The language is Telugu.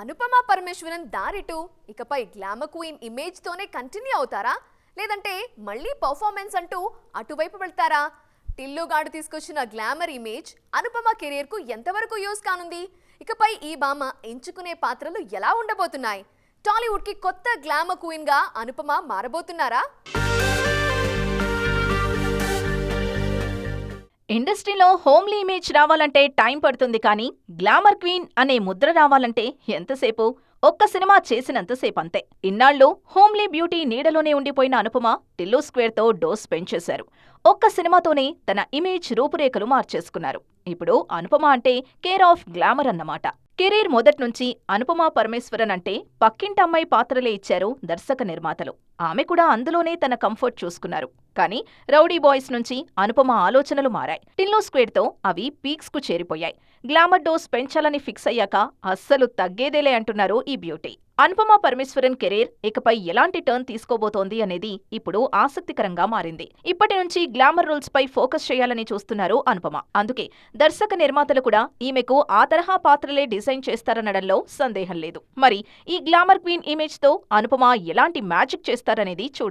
అనుపమ పరమేశ్వరన్ దారిటు ఇకపై గ్లామర్ క్వీన్ ఇమేజ్తోనే కంటిన్యూ అవుతారా? లేదంటే మళ్ళీ పర్ఫార్మెన్స్ అంటూ అటువైపు వెళ్తారా? టిల్లుగాడు తీసుకొచ్చిన గ్లామర్ ఇమేజ్ అనుపమ కెరీర్కు ఎంతవరకు యూస్ కానుంది? ఇకపై ఈ భామ ఎంచుకునే పాత్రలు ఎలా ఉండబోతున్నాయి? టాలీవుడ్కి కొత్త గ్లామర్ క్వీన్గా అనుపమ మారబోతున్నారా? ఇండస్ట్రీలో హోమ్లీ ఇమేజ్ రావాలంటే టైం పడుతుంది కానీ గ్లామర్ క్వీన్ అనే ముద్ర రావాలంటే ఎంతసేపు? ఒక్క సినిమా చేసినంతసేపు అంతే ఇన్నాళ్ళు హోమ్లీ బ్యూటీ నీడలోనే ఉండిపోయిన అనుపమ టిల్లు స్క్వేర్తో డోస్ పెంచేశారు. ఒక్క సినిమాతోనే తన ఇమేజ్ రూపురేఖలు మార్చేసుకున్నారు. ఇప్పుడు అనుపమ అంటే కేర్ ఆఫ్ గ్లామర్ అన్నమాట. కెరీర్ మొదట్నుంచి అనుపమ పరమేశ్వరన్ అంటే పక్కింటమ్మాయి పాత్రలే ఇచ్చారు దర్శక నిర్మాతలు. ఆమె కూడా అందులోనే తన కంఫర్ట్ చూసుకున్నారు. కానీ రౌడీ బాయ్స్ నుంచి అనుపమ ఆలోచనలు మారాయి. టిల్లో స్క్వేడ్తో అవి పీక్స్కు చేరిపోయాయి. గ్లామర్ డోస్ పెంచాలని ఫిక్స్ అయ్యాక అస్సలు తగ్గేదేలే అంటున్నారు ఈ బ్యూటీ. అనుపమ పరమేశ్వరన్ కెరీర్ ఇకపై ఎలాంటి టర్న్ తీసుకోబోతోంది అనేది ఇప్పుడు ఆసక్తికరంగా మారింది. ఇప్పటి నుంచి గ్లామర్ రోల్స్ పై ఫోకస్ చేయాలని చూస్తున్నారు అనుపమ. అందుకే దర్శక నిర్మాతలు కూడా ఈమెకు ఆ తరహా పాత్రలే డిజైన్ చేస్తారనడంలో సందేహం లేదు. మరి ఈ గ్లామర్ క్వీన్ ఇమేజ్తో అనుపమ ఎలాంటి మ్యాజిక్ చేస్తారనేది చూడాలి